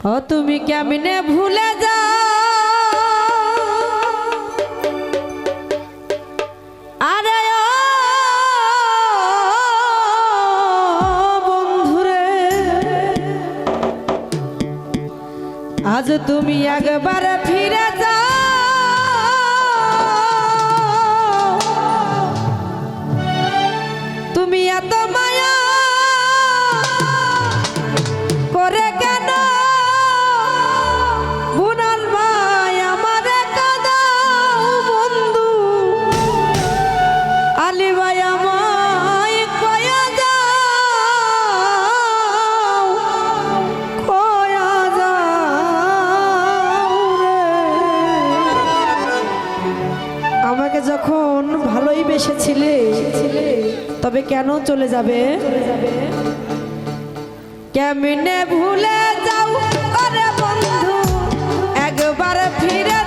ও তুমি কেমনে ভুলে যা আরে বন্ধুরে আজ তুমি একবার ফিরে তবে কেন চলে যাবে? কেমনে ভুলে যাও? বন্ধু একবার ফিরে